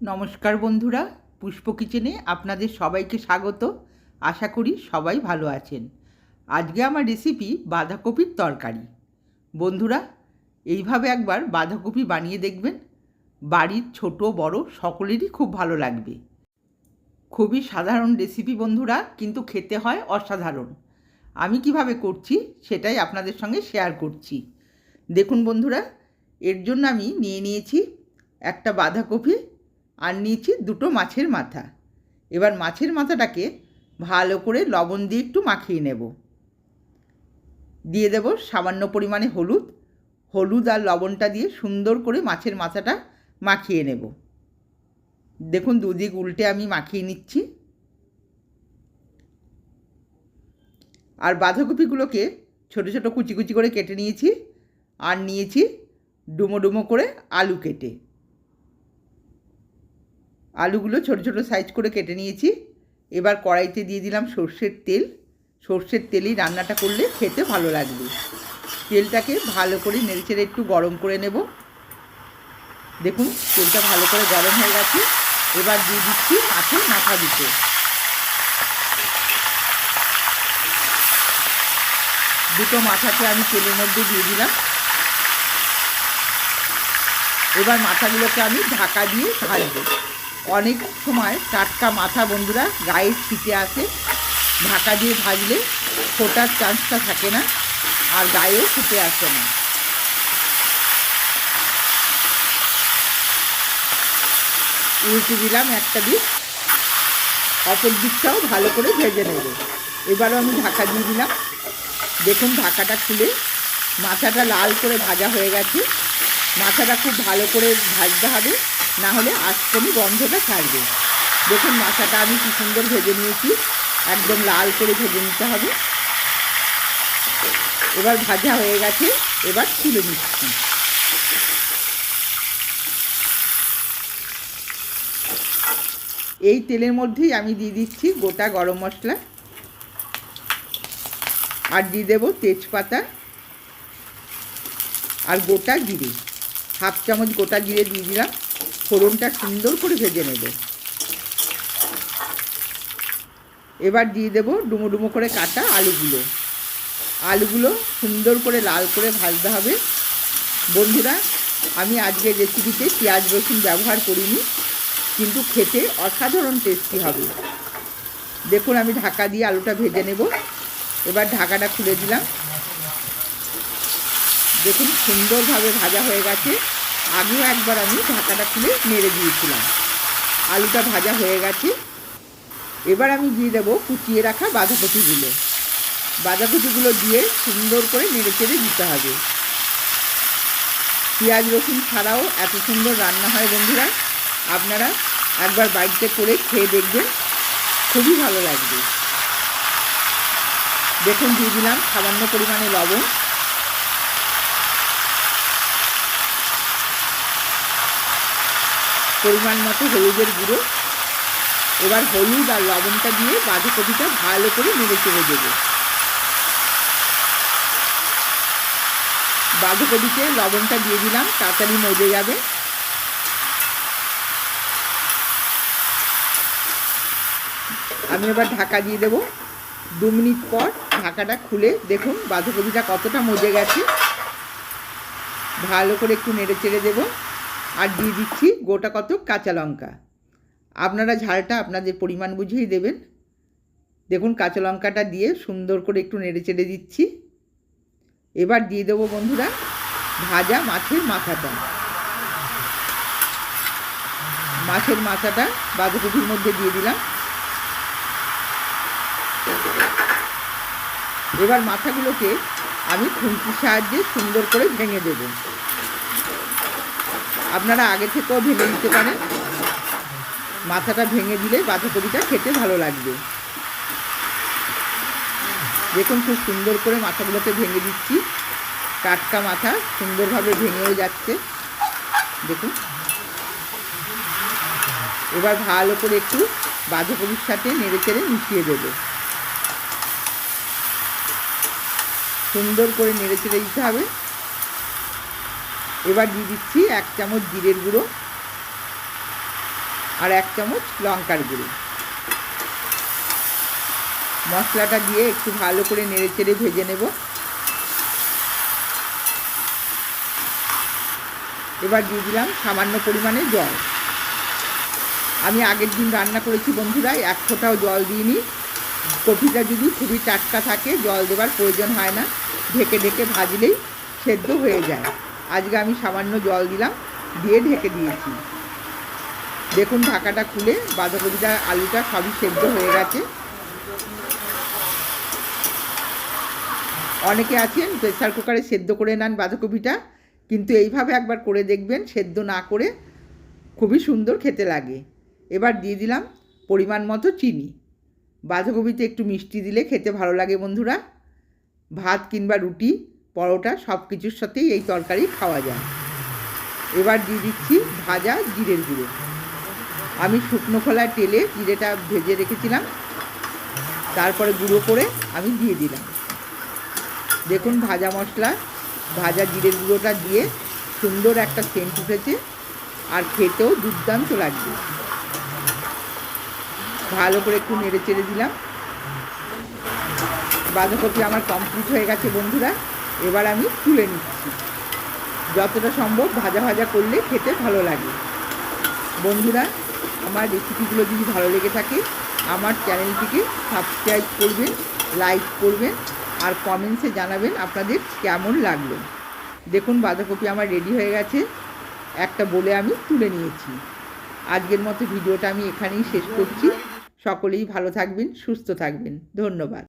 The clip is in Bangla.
নমস্কার বন্ধুরা, পুষ্প কিচেনে আপনাদের সবাইকে স্বাগত। আশা করি সবাই ভালো আছেন। আজকে আমার রেসিপি বাঁধাকপির তরকারি। বন্ধুরা, এইভাবে একবার বাঁধাকপি বানিয়ে দেখবেন। বাড়ির ছোট, বড় সকলেরই খুব ভালো লাগবে। খুবই সাধারণ রেসিপি বন্ধুরা, কিন্তু খেতে হয় অসাধারণ। আমি কীভাবে করছি সেটাই আপনাদের সঙ্গে শেয়ার করছি। দেখুন বন্ধুরা, এর জন্য আমি নিয়ে নিয়েছি একটা বাঁধাকপি আর নিয়েছি দুটো মাছের মাথা। এবার মাছের মাথাটাকে ভালো করে লবণ দিয়ে একটু মাখিয়ে নেব। দিয়ে দেব সামান্য পরিমাণে হলুদ। হলুদ আর লবণটা দিয়ে সুন্দর করে মাছের মাথাটা মাখিয়ে নেব। দেখুন দুদিক উল্টে আমি মাখিয়ে নিচ্ছি। আর বাঁধাকপিগুলোকে ছোটো ছোটো কুচি কুচি করে কেটে নিয়েছি। আর নিয়েছি ডুমো ডুমো করে আলু কেটে। আলুগুলো ছোটো ছোটো সাইজ করে কেটে নিয়েছি। এবার কড়াইতে দিয়ে দিলাম সর্ষের তেল। সর্ষের তেলেই রান্নাটা করলে খেতে ভালো লাগবে। তেলটাকে ভালো করে নেড়েচেড়ে একটু গরম করে নেব। দেখুন, তেলটা ভালো করে গরম হয়ে গেছে। এবার দিয়ে দিচ্ছি মাছের মাথা দিতে দুটো মাথাকে আমি তেলের মধ্যে দিয়ে দিলাম। এবার মাথাগুলোকে আমি ঢাকা দিয়ে ভাজবো। অনেক সময় টাটকা মাথা বন্ধুরা গায়ে ছিটে আসে। ঢাকা দিয়ে ভাজলে ফোটার চান্সটা থাকে না আর গায়েও ফুটে আসে না। উল্টে দিলাম একটা দিক, অপর দিকটাও ভালো করে ভেজে নেব। এবারও আমি ঢাকা দিয়ে দিলাম। দেখুন ঢাকাটা খুলে মাথাটা লাল করে ভাজা হয়ে গেছে। মাথাটা খুব ভালো করে ভাজতে হবে। না হলে আস্তনি গন্ধটা ছাড়বে। দেখুন মাথাটা আমি কি সুন্দর ভেজে নিয়েছি। একদম লাল করে ভেজে নিতে হবে। এবার ভাজা হয়ে গেছে, এবার তুলে নিচ্ছি। এই তেলের মধ্যেই আমি দিয়ে দিচ্ছি গোটা গরম মশলা। আর দিয়ে দেবো তেজপাতা আর গোটা জিরে। হাফ চামচ গোটা জিরে দিয়ে দিলাম। ফোড়নটা সুন্দর করে ভেজে নেব। এবার দিয়ে দেবো ডুমো ডুমো করে কাটা আলুগুলো। আলুগুলো সুন্দর করে লাল করে ভাজতে হবে। বন্ধুরা, আমি আজকের রেসিপিতে পেঁয়াজ রসুন ব্যবহার করিনি, কিন্তু খেতে অসাধারণ টেস্টি হবে। দেখুন, আমি ঢাকা দিয়ে আলুটা ভেজে নেব। এবার ঢাকাটা খুলে দিলাম। দেখুন, সুন্দরভাবে ভাজা হয়ে গেছে। আগেও একবার আমি ঢাকাটা খুলে নেড়ে দিয়েছিলাম। আলুটা ভাজা হয়ে গেছে। এবার আমি দিয়ে দেবো কুচিয়ে রাখা বাঁধাকপিগুলো। বাঁধাকপিগুলো দিয়ে সুন্দর করে নেড়ে চেড়ে দিতে হবে। পেঁয়াজ, রসুন ছাড়াও এত সুন্দর রান্না হয় বন্ধুরা। আপনারা একবার বাড়িতে করে খেয়ে দেখবেন। খুবই ভালো লাগবে। দেখুন, দিয়ে দিলাম সামান্য পরিমাণে লবণ। পরিমাণ মতো হলুদের গুঁড়ো। এবার হলুদ আর লবণটা দিয়ে বাঁধাকপিটা ভালো করে নেড়ে চেড়ে দেবো। বাঁধাকপিতে লবণটা দিয়ে দিলাম, তাড়াতাড়ি মজে যাবে। আমি এবার ঢাকা দিয়ে দেবো। দু মিনিট পর ঢাকাটা খুলে দেখুন বাঁধাকপিটা কতটা মজে গেছে। ভালো করে একটু নেড়ে চেড়ে দেবো। আর দিয়ে দিচ্ছি গোটা কত কাঁচা লঙ্কা। আপনারা ঝালটা আপনাদের পরিমাণ বুঝেই দেবেন। দেখুন কাঁচা লঙ্কাটা দিয়ে সুন্দর করে একটু নেড়ে চেড়ে দিচ্ছি। এবার দিয়ে দেবো বন্ধুরা ভাজা মাছের মাথাটা। মাছের মাথাটা বাঁধাকপির মধ্যে দিয়ে দিলাম। এবার মাথাগুলোকে আমি খুন্তির সাহায্যে সুন্দর করে ভেঙে দেব। আপনারা আগে থেকেও ভেঙে দিতে পারেন। মাথাটা ভেঙে দিলে বাঁধাকপিটা খেতে ভালো লাগবে। দেখুন খুব সুন্দর করে মাথাগুলোকে ভেঙে দিচ্ছি। টাটকা মাথা সুন্দরভাবে ভেঙেও যাচ্ছে। দেখুন। এবার ভালো করে একটু বাঁধাকপির সাথে নেড়ে চেড়ে মিশিয়ে দেবো। সুন্দর করে নেড়ে চেড়ে দিতে হবে। এবার দিয়ে দিচ্ছি এক চামচ জিরের গুঁড়ো আর এক চামচ লঙ্কার গুঁড়ো। মশলাটা দিয়ে একটু ভালো করে নেড়ে চেড়ে ভেজে নেব। এবার দিয়ে দিলাম সামান্য পরিমাণে জল। আমি আগের দিন রান্না করেছি বন্ধুরা, এক ফোঁটাও জল দিইনি। কপিটা যদি খুবই টাটকা থাকে, জল দেওয়ার প্রয়োজন হয় না। ঢেকে ঢেকে ভাজলেই সেদ্ধ হয়ে যায়। আজকে আমি সামান্য জল দিলাম, দিয়ে ঢেকে দিয়েছি। দেখুন ঢাকাটা খুলে, বাঁধাকপিটা, আলুটা সবই সেদ্ধ হয়ে গেছে। অনেকে আছেন, প্রেসার কুকারে সেদ্ধ করে নেন বাঁধাকপিটা, কিন্তু এইভাবে একবার করে দেখবেন, সেদ্ধ না করে খুবই সুন্দর খেতে লাগে। এবার দিয়ে দিলাম পরিমাণ মতো চিনি। বাঁধাকপিতে একটু মিষ্টি দিলে খেতে ভালো লাগে বন্ধুরা। ভাত কিংবা রুটি পরোটা সব কিছুর সাথেই এই তরকারি খাওয়া যায়। এবার দিয়ে দিচ্ছি ভাজা জিরের গুঁড়ো। আমি শুকনো খোলায় তেলে জিরেটা ভেজে রেখেছিলাম। তারপরে গুঁড়ো করে আমি দিয়ে দিলাম। দেখুন ভাজা মশলা, ভাজা জিরের গুঁড়োটা দিয়ে সুন্দর একটা সেন্ট উঠেছে আর খেতেও দুর্দান্ত লাগবে ভালো করে একটু নেড়ে চেড়ে দিলাম। বাঁধাকপি আমার কমপ্লিট হয়ে গেছে বন্ধুরা। এবার আমি তুলে নিচ্ছি। যতটা সম্ভব ভাজা ভাজা করলে খেতে ভালো লাগে। বন্ধুরা, আমার রেসিপিগুলো যদি ভালো লেগে থাকে, আমার চ্যানেলটিকে সাবস্ক্রাইব করবেন, লাইক করবেন, আর কমেন্টসে জানাবেন আপনাদের কেমন লাগল। দেখুন, বাঁধাকপি আমার রেডি হয়ে গেছে। একটা বলে আমি তুলে নিয়েছি। আজকের মতো ভিডিওটা আমি এখানেই শেষ করছি। সকলেই ভালো থাকবেন, সুস্থ থাকবেন। ধন্যবাদ।